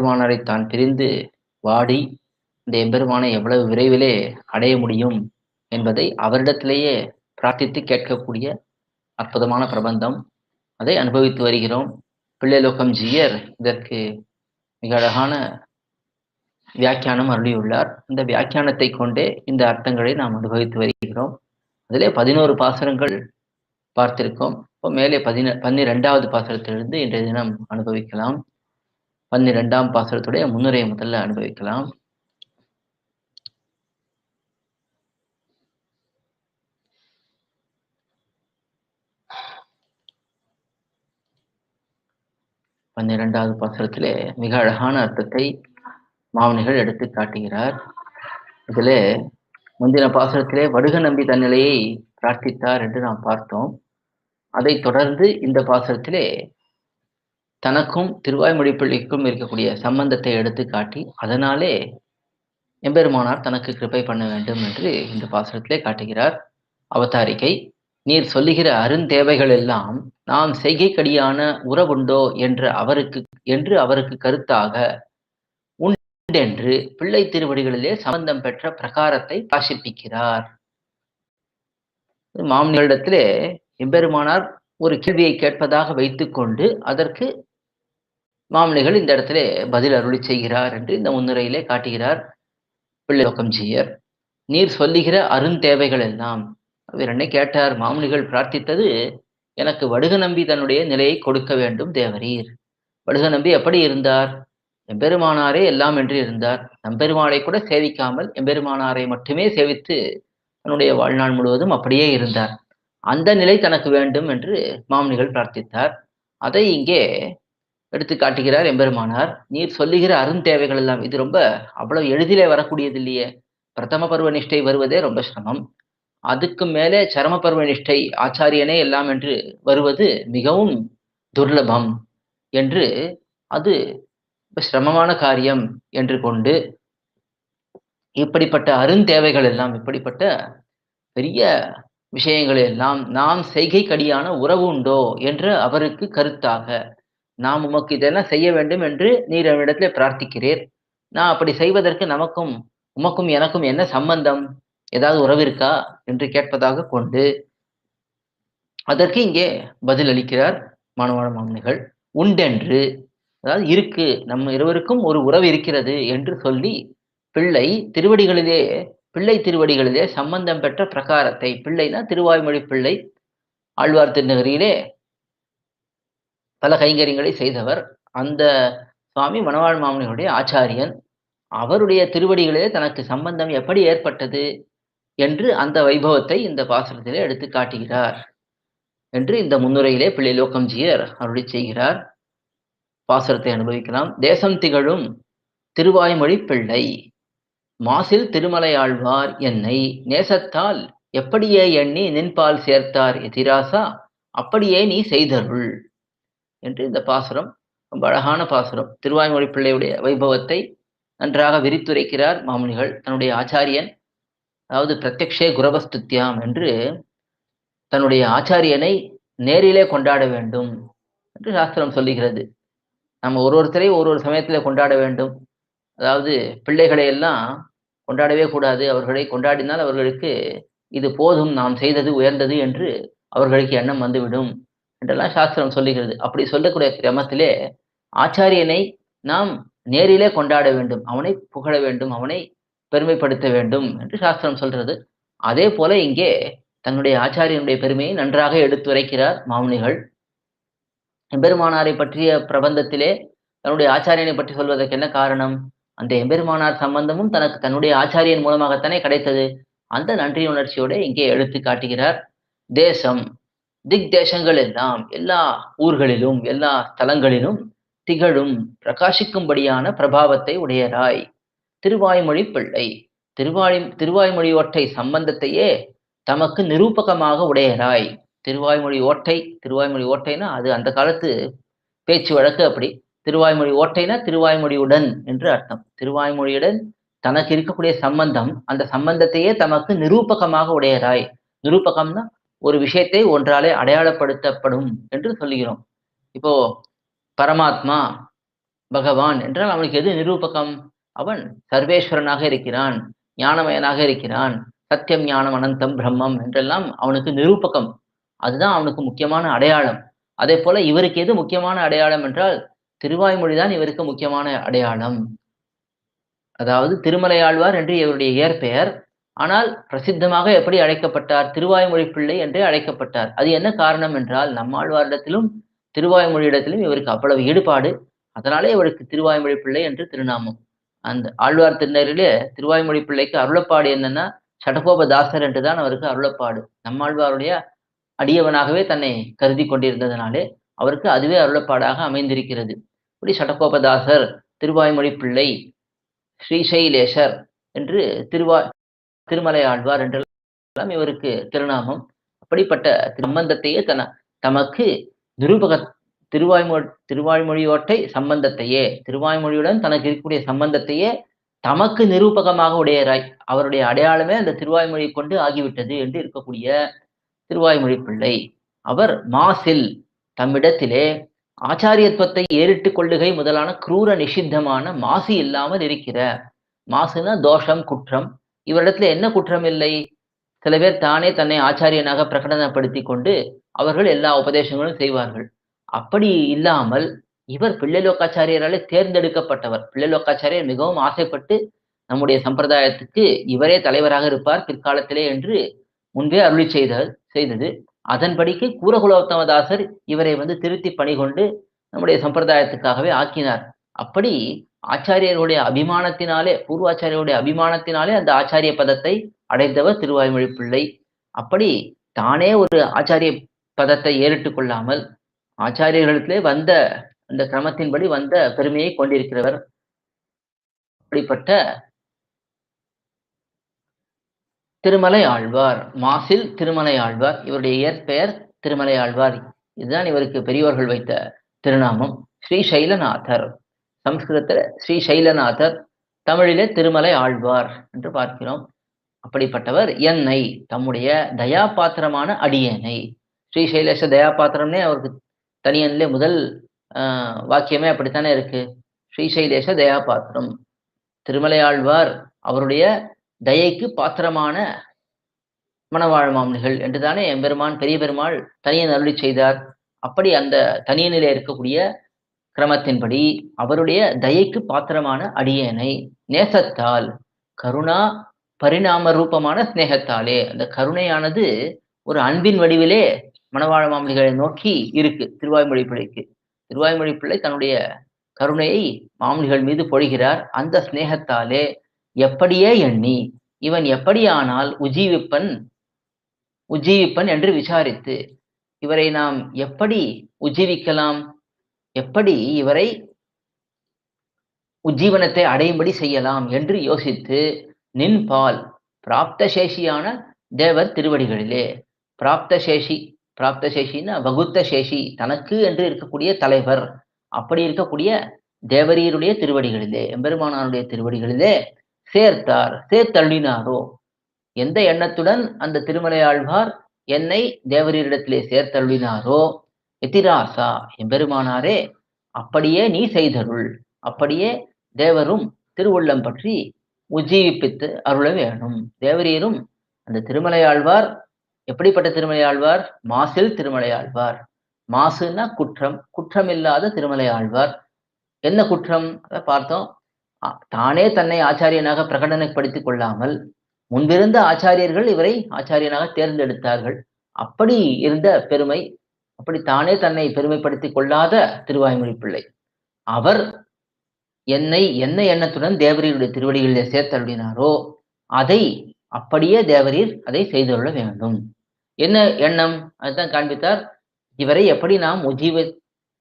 எம்பெருமானரை தான் பிரிந்து வாடி இந்த எம்பெருமானை எவ்வளவு விரைவிலே அடைய முடியும்? என்பதை அவரிடத்திலேயே பிரார்த்தித்து கேட்கக்கூடிய அற்புதமான பிரபந்தம். அதை அனுபவித்து வருகிறோம். பிள்ளைலோகம் ஜீயர் இதற்கு மிக அழகான வியாக்கியானம் அருளியுள்ளார். இந்த வியாக்கியானத்தை கொண்டே இந்த அர்த்தங்களை நாம் அனுபவித்து வருகிறோம். அதிலே பதினோரு பாசுரங்கள் பார்த்திருக்கோம். இப்போ மேலே பதின பன்னிரெண்டாவது பாசுரத்திலிருந்து இன்றைய தினம் அனுபவிக்கலாம். பன்னிரெண்டாம் பாசுரத்துடைய முன்னுரையை முதல்ல அனுபவிக்கலாம். பன்னிரெண்டாவது பாசுரத்திலே மிக அழகான அர்த்தத்தை மாமனிகள் எடுத்து காட்டுகிறார். இதிலே முந்தின பாசுரத்திலே வடுக நம்பி தன்னிலையை பிரார்த்தித்தார் என்று நாம் பார்த்தோம். அதை தொடர்ந்து இந்த பாசுரத்திலே தனக்கும் திருவாய்மொழி பிள்ளைக்கும் இருக்கக்கூடிய சம்பந்தத்தை எடுத்து காட்டி அதனாலே எம்பெருமானார் தனக்கு கிருப்பை பண்ண வேண்டும் என்று இந்த பாசுரத்திலே காட்டுகிறார். அவதாரிகை நீர் சொல்லுகிற அருந்தேவைகள் எல்லாம் நாம் செய்கைக்கடியான உறவுண்டோ என்று அவருக்கு என்று அவருக்கு கருத்தாக உண்டென்று பிள்ளை திருவடிகளிலே சம்பந்தம் பெற்ற பிரகாரத்தை பாசிப்பிக்கிறார் மாமனிடத்திலே எம்பெருமானார் ஒரு கேள்வியை கேட்பதாக வைத்துக்கொண்டு அதற்கு மாமனிகள் இந்த இடத்துல பதில் அருளி செய்கிறார் என்று இந்த முன்னுரையிலே காட்டுகிறார். பிள்ளைலோக்கம் ஜீயர் நீர் சொல்லுகிற அருந்தேவைகள் எல்லாம் அவர் என்ன கேட்டார். மாமுனிகள் பிரார்த்தித்தது எனக்கு வடுக நம்பி தன்னுடைய நிலையை கொடுக்க வேண்டும் தேவரீர். வடுக நம்பி எப்படி இருந்தார்? எம்பெருமானாரே எல்லாம் என்று இருந்தார். நம்பெருமானை கூட சேவிக்காமல் எம்பெருமானாரை மட்டுமே சேவித்து தன்னுடைய வாழ்நாள் முழுவதும் அப்படியே இருந்தார். அந்த நிலை தனக்கு வேண்டும் என்று மாமனிகள் பிரார்த்தித்தார். அதை இங்கே எடுத்து காட்டுகிறார் எம்பெருமானார். நீர் சொல்லுகிற அருந்தேவைகள் எல்லாம் இது ரொம்ப அவ்வளவு எளிதிலே வரக்கூடியது இல்லையே. பிரதம பருவ நிஷ்டை வருவதே ரொம்ப சிரமம். அதுக்கு மேலே சரம பருவ நிஷ்டை ஆச்சாரியனே எல்லாம் என்று வருவது மிகவும் துர்லபம் என்று அது சிரமமான காரியம் என்று கொண்டு இப்படிப்பட்ட அருந்தேவைகள் எல்லாம் இப்படிப்பட்ட பெரிய விஷயங்கள் எல்லாம் நாம் செய்கைக்கடியான உறவு உண்டோ என்று அவருக்கு கருத்தாக நாம் உமக்கு இதெல்லாம் செய்ய வேண்டும் என்று நீர் அவனிடத்தில் பிரார்த்திக்கிறீர். நான் அப்படி செய்வதற்கு நமக்கும் உமக்கும் எனக்கும் என்ன சம்பந்தம்? ஏதாவது உறவு இருக்கா? என்று கேட்பதாக கொண்டு அதற்கு இங்கே பதில் அளிக்கிறார் மாணவாள மாமனிகள். உண்டென்று அதாவது இருக்கு நம்ம இருவருக்கும் ஒரு உறவு இருக்கிறது என்று சொல்லி பிள்ளை திருவடிகளிலே பிள்ளை திருவடிகளிலே சம்பந்தம் பெற்ற பிரகாரத்தை பிள்ளைனா திருவாய்மொழி பிள்ளை ஆழ்வார் திருநகரியிலே பல கைங்கரியங்களை செய்தவர் அந்த சுவாமி மனவாழ் மாமனியுடைய ஆச்சாரியன். அவருடைய திருவடிகளிலே தனக்கு சம்பந்தம் எப்படி ஏற்பட்டது என்று அந்த வைபவத்தை இந்த பாசுரத்திலே எடுத்து காட்டுகிறார் என்று இந்த முன்னுரையிலே பிள்ளை லோக்கம்ஜியர் அருளி செய்கிறார். பாசுரத்தை அனுபவிக்கலாம். தேசம் திகழும் திருவாய்மொழி பிள்ளை மாசில் திருமலையாழ்வார் என்னை. நேசத்தால் எப்படியே எண்ணி நின்பால் சேர்த்தார் எதிராசா அப்படியே நீ செய்தருள். என்று இந்த பாசுரம் ரொம்ப அழகான பாசுரம். திருவாய்மொழி பிள்ளையுடைய வைபவத்தை நன்றாக விரித்துரைக்கிறார் மாமுனிகள். தன்னுடைய ஆச்சாரியன் அதாவது பிரத்யக்ஷே குரவஸ்துத்யாம் என்று தன்னுடைய ஆச்சாரியனை நேரிலே கொண்டாட வேண்டும் என்று சாஸ்திரம் சொல்லுகிறது. நம்ம ஒரு ஒருத்தரையும் ஒரு ஒரு சமயத்தில் கொண்டாட வேண்டும். அதாவது பிள்ளைகளை எல்லாம் கொண்டாடவே கூடாது. அவர்களை கொண்டாடினால் அவர்களுக்கு இது போதும். நாம் செய்தது உயர்ந்தது என்று அவர்களுக்கு எண்ணம் வந்துவிடும். என்றெல்லாம் சாஸ்திரம் சொல்லுகிறது. அப்படி சொல்லக்கூடிய கிரமத்திலே ஆச்சாரியனை நாம் நேரிலே கொண்டாட வேண்டும். அவனை புகழ வேண்டும். அவனை பெருமைப்படுத்த வேண்டும் என்று சாஸ்திரம் சொல்றது அதே போல இங்கே தன்னுடைய ஆச்சாரியனுடைய பெருமையை நன்றாக எடுத்துரைக்கிறார் மாமுனிகள். எம்பெருமானாரை பற்றிய பிரபந்தத்திலே தன்னுடைய ஆச்சாரியனை பற்றி சொல்வதற்கு என்ன காரணம்? அந்த எம்பெருமானார் சம்பந்தமும் தனக்கு தன்னுடைய ஆச்சாரியன் மூலமாகத்தானே கிடைத்தது. அந்த நன்றி உணர்ச்சியோட இங்கே எடுத்து காட்டுகிறார். தேசம். திக் தேசங்கள் எல்லாம் எல்லா ஊர்களிலும் எல்லா ஸ்தலங்களிலும் திகழும் பிரகாசிக்கும்படியான பிரபாவத்தை உடையராய். திருவாய்மொழி பிள்ளை. திருவாய் திருவாய்மொழி ஓட்டை சம்பந்தத்தையே தமக்கு நிரூபகமாக உடையராய். திருவாய்மொழி ஓட்டை திருவாய்மொழி ஓட்டைனா அது அந்த காலத்து பேச்சு வழக்கு அப்படி. திருவாய்மொழி ஓட்டைனா திருவாய்மொழியுடன் என்று அர்த்தம். திருவாய்மொழியுடன் தனக்கு இருக்கக்கூடிய சம்பந்தம் அந்த சம்பந்தத்தையே தமக்கு நிரூபகமாக உடையராய். நிரூபகம்னா ஒரு விஷயத்தை ஒன்றாலே அடையாளப்படுத்தப்படும் என்று சொல்லுகிறோம். இப்போ பரமாத்மா பகவான் என்றால் அவனுக்கு எது நிரூபகம்? அவன் சர்வேஸ்வரனாக இருக்கிறான் ஞானமயனாக இருக்கிறான் சத்தியம் ஞானம் அனந்தம் பிரம்மம் என்றெல்லாம் அவனுக்கு நிரூபகம். அதுதான் அவனுக்கு முக்கியமான அடையாளம். அதே போல இவருக்கு எது முக்கியமான அடையாளம் என்றால் திருவாய்மொழிதான் இவருக்கு முக்கியமான அடையாளம். அதாவது திருமலையாழ்வார் என்று இவருடைய இயற்பெயர் ஆனால் பிரசித்தமாக எப்படி அழைக்கப்பட்டார்? திருவாய்மொழி பிள்ளை என்றே அழைக்கப்பட்டார். அது என்ன காரணம் என்றால் நம்மாழ்வாரிடத்திலும் திருவாய்மொழியிடத்திலும் இவருக்கு அவ்வளவு ஈடுபாடு. அதனாலே இவருக்கு திருவாய்மொழி பிள்ளை என்று திருநாமம். அந்த ஆழ்வார் திருநரிலே திருவாய்மொழி பிள்ளைக்கு அருளப்பாடு என்னன்னா சடகோபதாசர் என்றுதான் அவருக்கு அருளப்பாடு. நம்மாழ்வாருடைய அடியவனாகவே தன்னை கருதி கொண்டிருந்ததனாலே அவருக்கு அதுவே அருளப்பாடாக அமைந்திருக்கிறது. இப்படி சடகோபதாசர் திருவாய்மொழி பிள்ளை ஸ்ரீசைலேசர் என்று திருவா திருமலை ஆழ்வார் என்றெல்லாம் இவருக்கு திருநாமம். அப்படிப்பட்ட சம்பந்தத்தையே தன தமக்கு நிருபக திருவாய்மொழி திருவாய்மொழியோட்டை சம்பந்தத்தையே திருவாய்மொழியுடன் தனக்கு இருக்கக்கூடிய சம்பந்தத்தையே தமக்கு நிரூபகமாக உடையராய். அவருடைய அடையாளமே அந்த திருவாய்மொழி கொண்டு ஆகிவிட்டது என்று இருக்கக்கூடிய திருவாய்மொழி பிள்ளை. அவர் மாசில் தம்மிடத்திலே ஆச்சாரியத்துவத்தை ஏறிட்டு கொள்ளுகை முதலான குரூர நிஷித்தமான மாசு இல்லாமல் இருக்கிற மாசுனா தோஷம் குற்றம் இவரிடத்துல என்ன குற்றம் இல்லை சில பேர் தானே தன்னை ஆச்சாரியனாக பிரகடனப்படுத்தி கொண்டு அவர்கள் எல்லா உபதேசங்களும் செய்வார்கள். அப்படி இல்லாமல் இவர் பிள்ளைலோக்காச்சாரியராலே தேர்ந்தெடுக்கப்பட்டவர். பிள்ளைலோக்காச்சாரியர் மிகவும் ஆசைப்பட்டு நம்முடைய சம்பிரதாயத்துக்கு இவரே தலைவராக இருப்பார் பிற்காலத்திலே என்று முன்பே அருளி செய்த செய்தது. அதன்படிக்கு கூரகுலோத்தமதாசர் இவரை வந்து திருத்தி பணி கொண்டு நம்முடைய சம்பிரதாயத்துக்காகவே ஆக்கினார். அப்படி ஆச்சாரியர்களுடைய அபிமானத்தினாலே பூர்வாச்சாரியருடைய அபிமானத்தினாலே அந்த ஆச்சாரிய பதத்தை அடைந்தவர் திருவாய்மொழி பிள்ளை. அப்படி தானே ஒரு ஆச்சாரிய பதத்தை ஏறிட்டு கொள்ளாமல் ஆச்சாரியர்களிடத்திலே வந்த அந்த கிரமத்தின்படி வந்த பெருமையை கொண்டிருக்கிறவர். அப்படிப்பட்ட திருமலை ஆழ்வார் மாசில் திருமலை ஆழ்வார் இவருடைய இயற்பெயர் திருமலை ஆழ்வார். இதுதான் இவருக்கு பெரியவர்கள் வைத்த திருநாமம். ஸ்ரீ சைலநாதர். சம்ஸ்கிருதத்தில் ஸ்ரீ சைலநாதர் தமிழிலே திருமலை ஆழ்வார் என்று பார்க்கிறோம். அப்படிப்பட்டவர் என்னை தம்முடைய தயா பாத்திரமான அடியனை. ஸ்ரீ சைலேஷ தயாபாத்திரம்னே அவருக்கு தனியன்ல முதல் வாக்கியமே அப்படித்தானே இருக்கு. ஸ்ரீசைலேஷ திருமலை ஆழ்வார் அவருடைய தயைக்கு பாத்திரமான மணவாழ் மாமனிகள் என்றுதானே எம்பெருமான் பெரிய பெருமாள் தனியன் அருளி செய்தார். அப்படி அந்த தனியனிலே இருக்கக்கூடிய கிரமத்தின்படி அவருடைய தயைக்கு பாத்திரமான அடியனை நேசத்தால் கருணா பரிணாம ரூபமான ஸ்நேகத்தாலே அந்த கருணையானது ஒரு அன்பின் வடிவிலே மணவாழ மாமனிகளை நோக்கி இருக்கு திருவாய்மொழி பிள்ளைக்கு. திருவாய்மொழி பிள்ளை தன்னுடைய கருணையை மாமனிகள் மீது பொழிகிறார். அந்த ஸ்நேகத்தாலே எப்படியே எண்ணி இவன் எப்படியானால் உஜீவிப்பன் உஜ்ஜீவிப்பன் என்று விசாரித்து இவரை நாம் எப்படி உஜ்ஜீவிக்கலாம் எப்படி இவரை உஜ்ஜீவனத்தை அடையும்படி செய்யலாம் என்று யோசித்து நின்பால் பிராப்த பிராப்தசேஷியான தேவர் திருவடிகளிலே. பிராப்தசேஷி பிராப்தசேஷின்னா வகுத்த சேஷி தனக்கு என்று இருக்கக்கூடிய தலைவர். அப்படி இருக்கக்கூடிய தேவரீருடைய திருவடிகளிலே எம்பெருமானாருடைய திருவடிகளிலே சேர்த்தார் சேர்த்தள்ளினாரோ? எந்த எண்ணத்துடன் அந்த திருமலை ஆழ்வார் என்னை தேவரீரிடத்திலே சேர்த்தள்ளினாரோ? எதிராசா? எம்பெருமானாரே அப்படியே நீ செய்தருள். அப்படியே தேவரும் திருவுள்ளம் பற்றி உஜ்ஜீவிப்பித்து அருள வேணும். தேவரீரும் அந்த திருமலையாழ்வார் எப்படிப்பட்ட திருமலையாழ்வார்? மாசில் திருமலையாழ்வார். மாசுன்னா குற்றம் குற்றமில்லாத திருமலையாழ்வார். என்ன குற்றம்? பார்த்தோம். தானே தன்னை ஆச்சாரியனாக பிரகடனப்படுத்திக் கொள்ளாமல் முன்பிருந்த ஆச்சாரியர்கள் இவரை ஆச்சாரியனாக தேர்ந்தெடுத்தார்கள். அப்படி இருந்த பெருமை அப்படி தானே தன்னை பெருமைப்படுத்திக் கொள்ளாத திருவாய்மொழி பிள்ளை. அவர் என்னை என்ன எண்ணத்துடன் தேவரீருடைய திருவடிகளிலே சேர்த்தருளினாரோ அதை அப்படியே தேவரீர் அதை செய்துள்ள வேண்டும். என்ன எண்ணம்? அதுதான் காண்பித்தார். இவரை எப்படி நாம் உஜீவ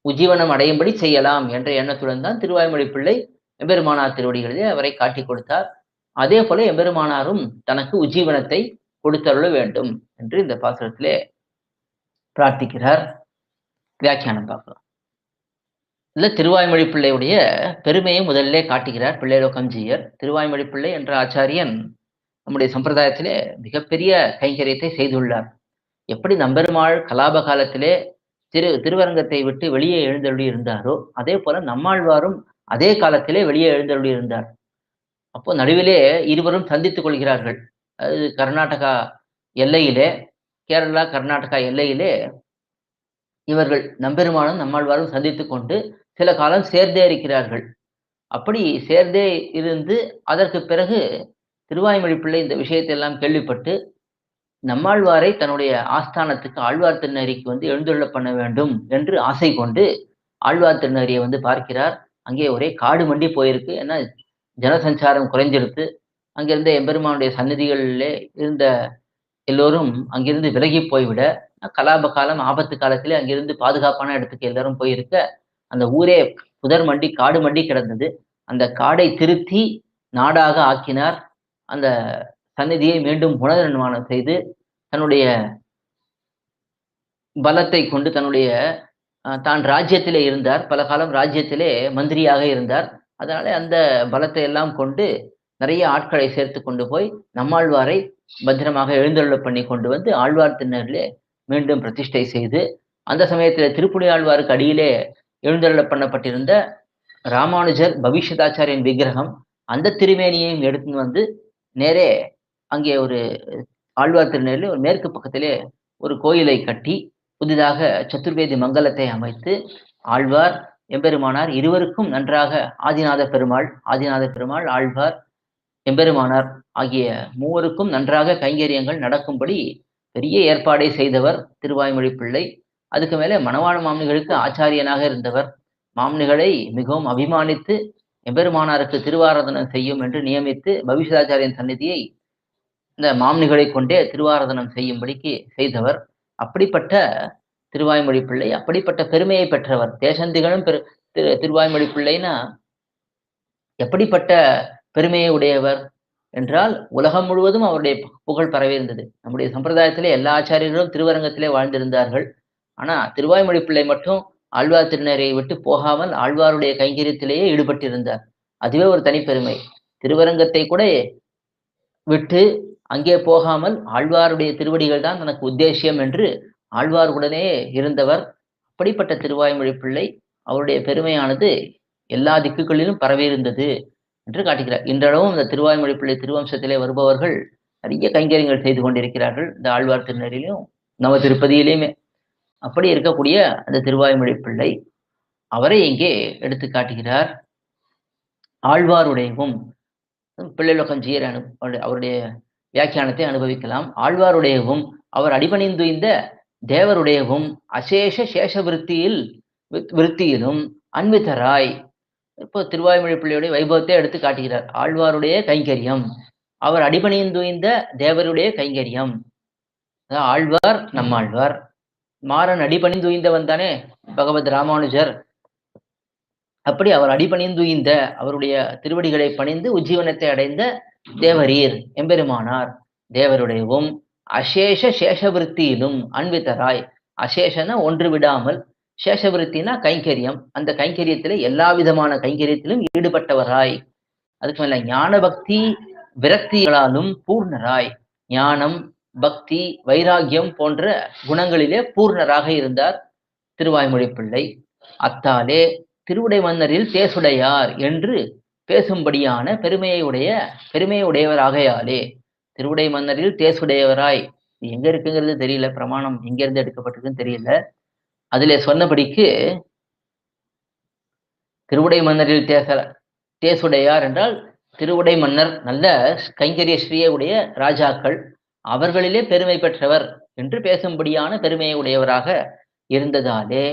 உஜீவனம் அடையும்படி செய்யலாம் என்ற எண்ணத்துடன் தான் திருவாய்மொழி பிள்ளை எம்பெருமானார் திருவடிகளிலே அவரை காட்டி கொடுத்தார். அதே போல எம்பெருமானாரும் தனக்கு உஜீவனத்தை கொடுத்தருள வேண்டும் என்று இந்த பாசுரத்திலே பிரார்த்திக்கிறார். வியாக்கியானம் பார்க்கலாம். இல்லை திருவாய்மொழி பிள்ளையுடைய பெருமையை முதல்ல காட்டுகிறார் பிள்ளைலோகம்ஜியர். திருவாய்மொழி பிள்ளை என்ற ஆச்சாரியன் நம்முடைய சம்பிரதாயத்திலே மிகப்பெரிய கைங்கரியத்தை செய்துள்ளார். எப்படி நம்பெருமாள் கலாப காலத்திலே திரு திருவரங்கத்தை விட்டு வெளியே எழுந்தருளி இருந்தாரோ அதே போல நம்மாழ்வாரும் அதே காலத்திலே வெளியே எழுந்தருளி இருந்தார். அப்போ நடுவிலே இருவரும் சந்தித்துக் கொள்கிறார்கள். அது கர்நாடகா எல்லையிலே கேரளா கர்நாடகா எல்லையிலே இவர்கள் நம்பெருமானும் நம்மாழ்வாரும் சந்தித்து கொண்டு சில காலம் சேர்ந்தே இருக்கிறார்கள். அப்படி சேர்ந்தே இருந்து அதற்கு பிறகு திருவாய்மொழி பிள்ளை இந்த விஷயத்தை எல்லாம் கேள்விப்பட்டு நம்மாழ்வாரை தன்னுடைய ஆஸ்தானத்துக்கு ஆழ்வார் திருநறிக்கு வந்து எழுந்துள்ள பண்ண வேண்டும் என்று ஆசை கொண்டு ஆழ்வார் திருநறியை வந்து பார்க்கிறார். அங்கே ஒரே காடு மண்டி போயிருக்கு. ஏன்னா ஜனசஞ்சாரம் குறைஞ்செடுத்து அங்கிருந்த எம்பெருமானுடைய சன்னதிகளிலே இருந்த எல்லோரும் அங்கிருந்து விலகி போய்விட கலாப காலம் ஆபத்து காலத்திலே அங்கிருந்து பாதுகாப்பான இடத்துக்கு எல்லாரும் போயிருக்க அந்த ஊரே புதர் மண்டி காடு மண்டி கிடந்தது. அந்த காடை திருத்தி நாடாக ஆக்கினார். அந்த சந்நிதியை மீண்டும் புனர்நிர்மாணம் செய்து தன்னுடைய பலத்தை கொண்டு தன்னுடைய தான் ராஜ்யத்திலே இருந்தார். பல காலம் ராஜ்யத்திலே மந்திரியாக இருந்தார். அதனால அந்த பலத்தை எல்லாம் கொண்டு நிறைய ஆட்களை சேர்த்து கொண்டு போய் நம்மாழ்வாரை பத்திரமாக எழுந்தருள பண்ணி கொண்டு வந்து ஆழ்வார் திண்ணரிலே மீண்டும் பிரதிஷ்டை செய்து அந்த சமயத்தில் திருப்புடி ஆழ்வாருக்கு அடியிலே எழுந்தருள பண்ணப்பட்டிருந்த ராமானுஜர் பவிஷ்யதாச்சாரியன் விக்கிரகம் அந்த திருமேனியையும் எடுத்துன்னு வந்து நேரே அங்கே ஒரு ஆழ்வார் திருநெல்வேலி ஒரு மேற்கு பக்கத்திலே ஒரு கோயிலை கட்டி புதிதாக சத்துர்வேதி மங்கலத்தை அமைத்து ஆழ்வார் எம்பெருமானார் இருவருக்கும் நன்றாக ஆதிநாத பெருமாள் ஆதிநாத பெருமாள் ஆழ்வார் எம்பெருமானார் ஆகிய மூவருக்கும் நன்றாக கைங்கரியங்கள் நடக்கும்படி பெரிய ஏற்பாடை செய்தவர் திருவாய்மொழி பிள்ளை. அதுக்கு மேலே மணவாள மாமனிகளுக்கு ஆச்சாரியனாக இருந்தவர். மாமனிகளை மிகவும் அபிமானித்து எம்பெருமானாருக்கு திருவாராதனம் செய்யும் என்று நியமித்து பவிஷ்யதாச்சாரியன் சந்நிதியை இந்த மாமனிகளை கொண்டே திருவாராதனம் செய்யும்படிக்கு செய்தவர். அப்படிப்பட்ட திருவாய்மொழி பிள்ளை அப்படிப்பட்ட பெருமையை பெற்றவர். தேசந்திகளும் பெரு திரு திருவாய்மொழி பிள்ளைனா எப்படிப்பட்ட பெருமையை உடையவர் என்றால் உலகம் முழுவதும் அவருடைய புகழ் பரவியிருந்தது. நம்முடைய சம்பிரதாயத்திலே எல்லா ஆச்சாரியர்களும் திருவரங்கத்திலே வாழ்ந்திருந்தார்கள். ஆனா திருவாய்மொழி பிள்ளை மட்டும் ஆழ்வார் திருநரை விட்டு போகாமல் ஆழ்வாருடைய கைங்கரியத்திலேயே ஈடுபட்டிருந்தார். அதுவே ஒரு தனிப்பெருமை திருவரங்கத்தை கூட விட்டு அங்கே போகாமல் ஆழ்வாருடைய திருவடிகள் தான் தனக்கு உத்தேசியம் என்று ஆழ்வாருடனே இருந்தவர். அப்படிப்பட்ட திருவாய்மொழி பிள்ளை அவருடைய பெருமையானது எல்லா திக்குகளிலும் பரவியிருந்தது. என்று காட்டுகிறார் இன்றளவும் இந்த திருவாய்மொழி பிள்ளை திருவம்சத்திலே வருபவர்கள் நிறைய கைங்கரியங்கள் செய்து கொண்டிருக்கிறார்கள். இந்த ஆழ்வார் திருநெறிலையும் நம திருப்பதியிலையுமே அப்படி இருக்கக்கூடிய அந்த திருவாய்மொழி பிள்ளை அவரை இங்கே எடுத்து காட்டுகிறார். ஆழ்வாருடையவும் பிள்ளைலோகம் ஜீயர் அனு அவருடைய வியாக்கியானத்தை அனுபவிக்கலாம். ஆழ்வாருடையவும் அவர் அடிபணிந்து இந்த தேவருடையவும் அசேஷ சேஷ விருத்தியில் விருத்தியிலும் அன்பித்தராய் இப்போ திருவாய்மொழி பிள்ளையுடைய வைபவத்தை எடுத்து காட்டுகிறார். ஆழ்வாருடைய கைங்கரியம். அவர் அடிபணிந்துய்ந்த தேவருடைய கைங்கரியம். ஆழ்வார் நம்மாழ்வார் மாறன் அடிபணிந்துய்ந்தவன் தானே பகவத் ராமானுஜர். அப்படி அவர் அடிபணிந்துய்ந்த அவருடைய திருவடிகளை பணிந்து உஜ்ஜீவனத்தை அடைந்த தேவரீர் எம்பெருமானார். தேவருடையவும் அசேஷ சேஷவிருத்தியிலும் அன்பித்தராய். அசேஷன ஒன்று விடாமல் சேஷவிருத்தினா கைங்கரியம். அந்த கைங்கரியத்தில் எல்லா விதமான கைங்கரியத்திலும் ஈடுபட்டவராய். அதுக்கு மேல ஞான பக்தி விரக்திகளாலும் பூர்ணராய். ஞானம் பக்தி வைராகியம் போன்ற குணங்களிலே பூர்ணராக இருந்தார் திருவாய்மொழி பிள்ளை. அத்தாலே திருவுடை மன்னரில் தேசுடையார் என்று பேசும்படியான பெருமையை உடைய பெருமையை திருவுடை மன்னரில் தேசுடையவராய். எங்க இருக்குங்கிறது தெரியல பிரமாணம் எங்க இருந்து எடுக்கப்பட்டிருக்குன்னு தெரியல. அதுல சொன்னபடிக்கு திருவுடை மன்னரில் தேச தேசுடையார் என்றால் திருவுடை மன்னர் நல்ல கைங்கரிய ஸ்ரீயுடைய ராஜாக்கள் அவர்களிலே பெருமை பெற்றவர் என்று பேசும்படியான பெருமையை உடையவராக இருந்ததாலே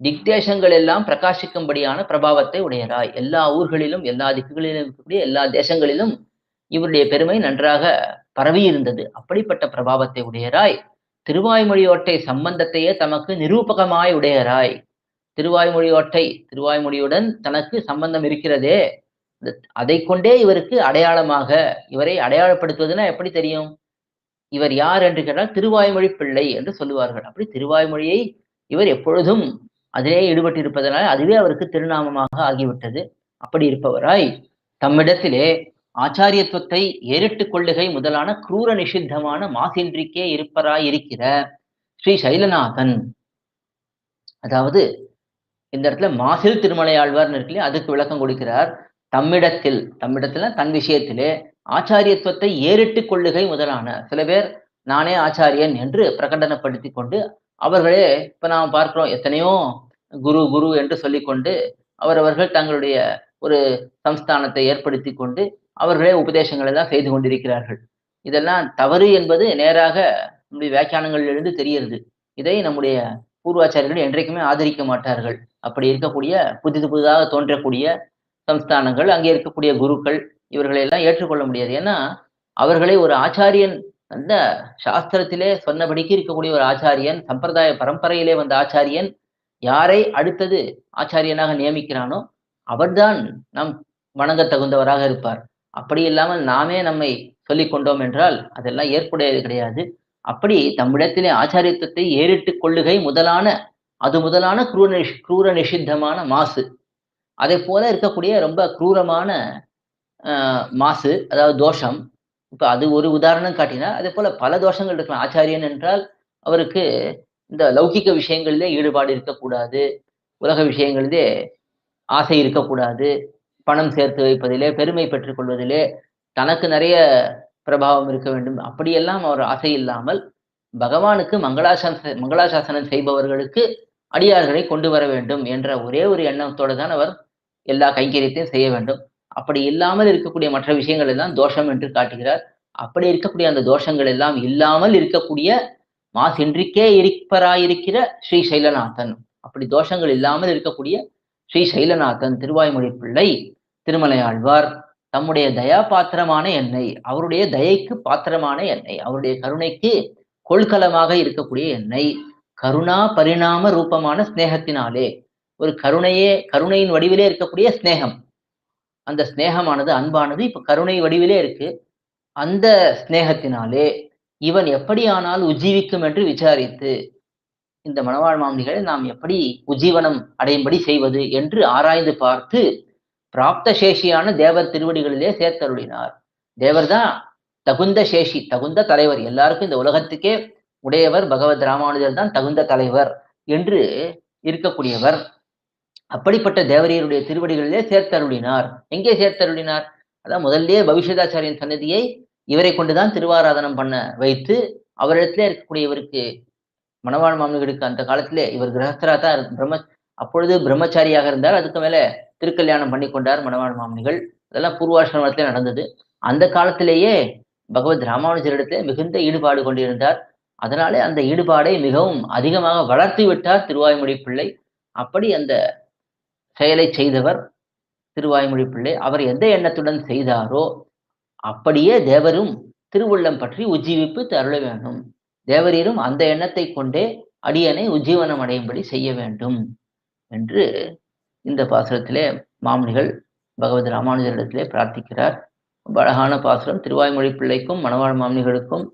திக்தேசங்கள் எல்லாம் பிரகாசிக்கும்படியான பிரபாவத்தை உடையராய். எல்லா ஊர்களிலும் எல்லா திக்குகளிலும் இருக்கக்கூடிய எல்லா தேசங்களிலும் இவருடைய பெருமை நன்றாக பரவி இருந்தது அப்படிப்பட்ட பிரபாவத்தை உடையராய். திருவாய்மொழியோட்டை சம்பந்தத்தையே தமக்கு நிரூபகமாய் உடையராய். திருவாய்மொழியோட்டை திருவாய்மொழியுடன் தனக்கு சம்பந்தம் இருக்கிறதே. அதை கொண்டே இவருக்கு அடையாளமாக இவரை அடையாளப்படுத்துவதுன்னா எப்படி தெரியும்? இவர் யார் என்று கேட்டால் திருவாய்மொழி பிள்ளை என்று சொல்லுவார்கள். அப்படி திருவாய்மொழியை இவர் எப்பொழுதும் அதிலே ஈடுபட்டிருப்பதனால் அதுவே அவருக்கு திருநாமமாக ஆகிவிட்டது. அப்படி இருப்பவராய் தம்மிடத்திலே ஆச்சாரியத்துவத்தை ஏறிட்டுக் கொள்ளுகை முதலான குரூர நிஷித்தமான மாசின்றிக்கே இருப்பராய் இருக்கிற ஸ்ரீ சைலநாதன். அதாவது இந்த இடத்துல மாசில் திருமலையாழ்வார்னு இருக்கு அதுக்கு விளக்கம் கொடுக்கிறார். தம்மிடத்தில் தம்மிடத்துல தன் விஷயத்திலே ஆச்சாரியத்துவத்தை ஏறிட்டு கொள்ளுகை முதலான சில பேர் நானே ஆச்சாரியன் என்று பிரகடனப்படுத்தி கொண்டு அவர்களே இப்ப நாம் பார்க்கிறோம் எத்தனையோ குரு குரு என்று சொல்லிக்கொண்டு அவரவர்கள் தங்களுடைய ஒரு சம்ஸ்தானத்தை ஏற்படுத்தி கொண்டு அவர்களே உபதேசங்களை தான் செய்து கொண்டிருக்கிறார்கள். இதெல்லாம் தவறு என்பது நேராக நம்முடைய வியாக்கியானங்களிலிருந்து தெரிகிறது. இதை நம்முடைய பூர்வாச்சாரியர்கள் என்றைக்குமே ஆதரிக்க மாட்டார்கள். அப்படி இருக்கக்கூடிய புதிது புதிதாக தோன்றக்கூடிய சம்ஸ்தானங்கள் அங்கே இருக்கக்கூடிய குருக்கள் இவர்களை எல்லாம் ஏற்றுக்கொள்ள முடியாது. ஏன்னா அவர்களை ஒரு ஆச்சாரியன் அந்த சாஸ்திரத்திலே சொன்னபடிக்கு இருக்கக்கூடிய ஒரு ஆச்சாரியன் சம்பிரதாய பரம்பரையிலே வந்த ஆச்சாரியன் யாரை அடுத்தது ஆச்சாரியனாக நியமிக்கிறானோ அவர்தான் நாம் வணங்க தகுந்தவராக இருப்பார். அப்படி இல்லாமல் நாமே நம்மை சொல்லிக் கொண்டோம் என்றால் அதெல்லாம் ஏற்புடையது கிடையாது. அப்படி தம்மிடத்திலே ஆச்சாரியத்துவத்தை ஏறிட்டு கொள்ளுகை முதலான அது முதலான குரூர நிஷ் குரூர நிஷித்தமான மாசு. அதே போல இருக்கக்கூடிய ரொம்ப குரூரமான மாசு அதாவது தோஷம். இப்ப அது ஒரு உதாரணம் காட்டினா அதே போல பல தோஷங்கள் இருக்கலாம். ஆச்சாரியன் என்றால் அவருக்கு இந்த லௌகிக்க விஷயங்களிலே ஈடுபாடு இருக்கக்கூடாது. உலக விஷயங்களிலே ஆசை இருக்கக்கூடாது. பணம் சேர்த்து வைப்பதிலே பெருமை பெற்றுக் கொள்வதிலே தனக்கு நிறைய பிரபாவம் இருக்க வேண்டும். அப்படியெல்லாம் அவர் ஆசை இல்லாமல் பகவானுக்கு மங்களாசாசன மங்களாசாசனம் செய்பவர்களுக்கு அடியார்களை கொண்டு வர வேண்டும் என்ற ஒரே ஒரு எண்ணத்தோடு தான் அவர் எல்லா கைங்கரியத்தையும் செய்ய வேண்டும். அப்படி இல்லாமல் இருக்கக்கூடிய மற்ற விஷயங்கள் எல்லாம் தோஷம் என்று காட்டுகிறார். அப்படி இருக்கக்கூடிய அந்த தோஷங்கள் எல்லாம் இல்லாமல் இருக்கக்கூடிய மாசின்றிக்கே இருப்பராயிருக்கிற ஸ்ரீ சைலநாதன். அப்படி தோஷங்கள் இல்லாமல் இருக்கக்கூடிய ஸ்ரீ சைலநாதன் திருவாய்மொழி பிள்ளை திருமலையாழ்வார் தம்முடைய தயா பாத்திரமான எண்ணெய் அவருடைய தயைக்கு பாத்திரமான எண்ணெய் அவருடைய கருணைக்கு கொள்கலமாக இருக்கக்கூடிய எண்ணெய் கருணா பரிணாம ரூபமான ஸ்னேகத்தினாலே ஒரு கருணையே கருணையின் வடிவிலே இருக்கக்கூடிய ஸ்னேகம் அந்த ஸ்நேகமானது அன்பானது இப்ப கருணை வடிவிலே இருக்கு. அந்த ஸ்னேகத்தினாலே இவன் எப்படியானால் உஜ்ஜீவிக்கும் என்று விசாரித்து இந்த மணவாழ் மாமனிகளை நாம் எப்படி உஜீவனம் அடையும்படி செய்வது என்று ஆராய்ந்து பார்த்து பிராப்த சேஷியான தேவர் திருவடிகளிலே சேர்த்தருளினார். தேவர் தான் தகுந்த சேஷி தகுந்த தலைவர். எல்லாருக்கும் இந்த உலகத்துக்கே உடையவர் பகவத் ராமானுஜர் தான் தகுந்த தலைவர் என்று இருக்கக்கூடியவர். அப்படிப்பட்ட தேவரியருடைய திருவடிகளிலே சேர்த்தருளினார். எங்கே சேர்த்தருளினார்? அதான் முதல்லே பவிஷ்யதாச்சாரியன் சன்னதியை இவரை கொண்டுதான் திருவாராதனம் பண்ண வைத்து அவரிடத்திலே இருக்கக்கூடியவருக்கு மணவாழ் மாமனிகளுக்கு அந்த காலத்திலே இவர் கிரகஸ்தரா தான் பிரம்ம அப்பொழுது பிரம்மச்சாரியாக இருந்தார். அதுக்கு மேல திருக்கல்யாணம் பண்ணி கொண்டார் மணவாழ் மாமனிகள். அதெல்லாம் பூர்வாசிரமத்திலே நடந்தது. அந்த காலத்திலேயே பகவத் ராமானுஜரிடத்திலே மிகுந்த ஈடுபாடு கொண்டிருந்தார். அதனாலே அந்த ஈடுபாடை மிகவும் அதிகமாக வளர்த்து விட்டார் திருவாய்மொழி பிள்ளை. அப்படி அந்த செயலை செய்தவர் திருவாய்மொழி பிள்ளை. அவர் எந்த எண்ணத்துடன் செய்தாரோ அப்படியே தேவரும் திருவுள்ளம் பற்றி உஜ்ஜீவிப்பு தருள வேண்டும். தேவரீரும் அந்த எண்ணத்தை கொண்டே அடியனை உஜ்ஜீவனம் அடையும்படி செய்ய வேண்டும். என்று இந்த பாசுரத்திலே மாமணிகள் பகவத் ராமானுஜரிடத்திலே பிரார்த்திக்கிறார். ரொம்ப அழகான பாசுரம். திருவாய்மொழி பிள்ளைக்கும் மணவாழ் மாமணிகளுக்கும்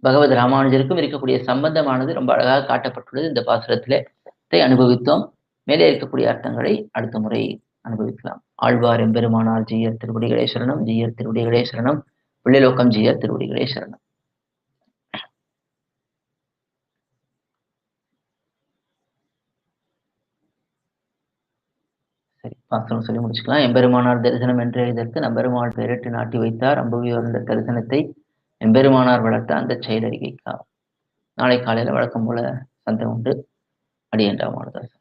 பகவத் ராமானுஜருக்கும் இருக்கக்கூடிய சம்பந்தமானது ரொம்ப அழகாக காட்டப்பட்டுள்ளது. இந்த பாசுரத்திலே இதை அனுபவித்தோம். மேலே இருக்கக்கூடிய அர்த்தங்களை அடுத்த முறை அனுபவிக்கலாம். ஆழ்வார் எம்பெருமானார் ஜீயர் திருவடிகளே சரணம் ஜீயர் திருவடிகளே சரணம் பிள்ளைலோக்கம் ஜீயர் திருவடிகளே சரணம். பாசனம் சொல்லி முடிச்சுக்கலாம். எம்பெருமானார் தரிசனம் என்று இதற்கு நம்பெருமாள் பெயரிட்டு நாட்டி வைத்தார். அம்புவியோர்ந்த தரிசனத்தை எம்பெருமானார் வளர்த்த அந்த செயலறிக்கைக்கா நாளை காலையில வழக்கம் போல சந்தை உண்டு. அடியன்றாமானதார்